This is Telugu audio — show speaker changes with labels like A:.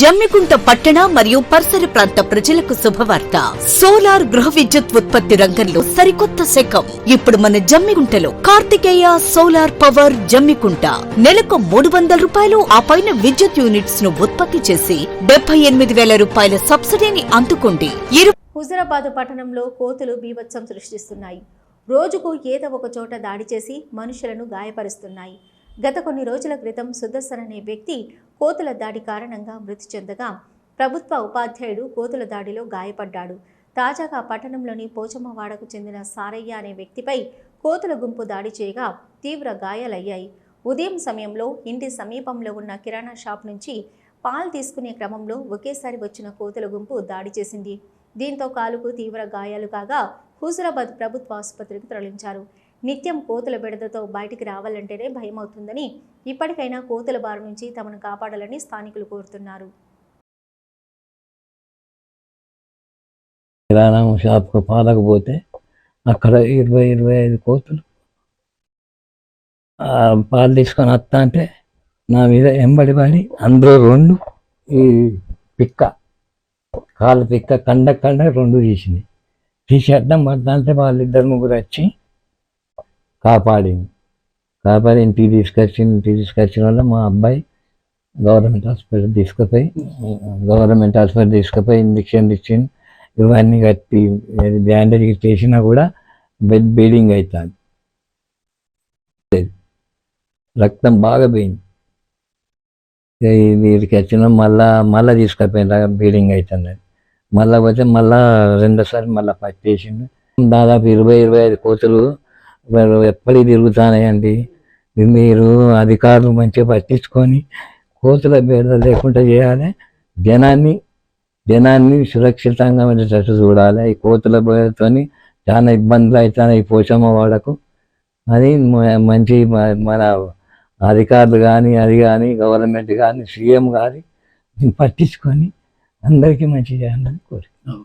A: జమ్మికుంట పట్టణ మరియు పరిసర ప్రాంత ప్రజలకు శుభవార్త. సోలార్ గృహ విద్యుత్ ఉత్పత్తి రంగంలో సరికొత్త శకం. ఇప్పుడు మన జమ్మికుంటలో కార్తికేయ సోలార్ పవర్ జమ్మికుంట. నెలకు మూడు వందల రూపాయలు ఆ పైన విద్యుత్ యూనిట్స్ను ఉత్పత్తి చేసి డెబ్బై ఎనిమిది వేల రూపాయల సబ్సిడీని అందుకోండి.
B: హుజరాబాద్ పట్టణంలో కోతులు బీభత్సం సృష్టిస్తున్నాయి. రోజుకు ఏదో ఒక చోట దాడి చేసి మనుషులను గాయపరుస్తున్నాయి. గత కొన్ని రోజుల క్రితం సుదర్శన్ అనే వ్యక్తి కోతుల దాడి కారణంగా మృతి చెందగా ప్రభుత్వ ఉపాధ్యాయుడు కోతుల దాడిలో గాయపడ్డాడు. తాజాగా పట్టణంలోని పోచమ్మవాడకు చెందిన సారయ్య అనే వ్యక్తిపై కోతుల గుంపు దాడి చేయగా తీవ్ర గాయాలయ్యాయి. ఉదయం సమయంలో ఇంటి సమీపంలో ఉన్న కిరాణా షాప్ నుంచి పాలు తీసుకునే క్రమంలో ఒకేసారి వచ్చిన కోతుల గుంపు దాడి చేసింది. దీంతో కాలుకు తీవ్ర గాయాలు కాగా హుజురాబాద్ ప్రభుత్వ ఆసుపత్రికి తరలించారు. నిత్యం కోతుల బెడదతో బయటికి రావాలంటేనే భయమవుతుందని ఇప్పటికైనా కోతుల బారి నుంచి తమను కాపాడాలని స్థానికులు కోరుతున్నారు.
C: కిరాణా షాప్కు పాలకపోతే అక్కడ ఇరవై ఇరవై ఐదు కోతులు పాలు తీసుకొని వస్తా అంటే నా మీద ఎంబడి పడి అందులో రెండు ఈ పిక్క కాలు పిక్క కండ కండ రెండు తీసింది. తీసి అడ్డం పడతా అంటే వాళ్ళిద్దరు ముగ్గురు వచ్చి కాపాడింది. కాపాడి ఇంటికి తీసుకొచ్చింది ఇంటికి తీసుకొచ్చిన వల్ల మా అబ్బాయి గవర్నమెంట్ హాస్పిటల్ తీసుకుపోయి గవర్నమెంట్ హాస్పిటల్ తీసుకుపోయి ఇంజక్షన్ ఇచ్చింది ఇవన్నీ కట్టి బ్యాండేజ్ చేసినా కూడా బెడ్ బ్లీడింగ్ అవుతుంది రక్తం బాగా పోయింది. ఇక వీరికి వచ్చిన మళ్ళా మళ్ళీ తీసుకుపోయింది బీడింగ్ అవుతుంది మళ్ళా పోతే మళ్ళా రెండోసారి మళ్ళా పట్టేసింది దాదాపు ఇరవై ఇరవై ఐదు కోతులు వారు ఎప్పటి తిరుగుతున్నాయండి మీరు అధికారులు మంచిగా పట్టించుకొని కోతుల బేడ లేకుండా చేయాలి. జనాన్ని జనాన్ని సురక్షితంగా ఉండేటట్టు చూడాలి. ఈ కోతుల భయంతోని చాలా ఇబ్బందులు అవుతున్నాయి ఈ పోషమ్మ వాడకు అది మంచి మన అధికారులు కానీ అది కానీ గవర్నమెంట్ కానీ సీఎం కానీ పట్టించుకొని అందరికీ మంచి చేయాలని కోరుకుంటున్నాను.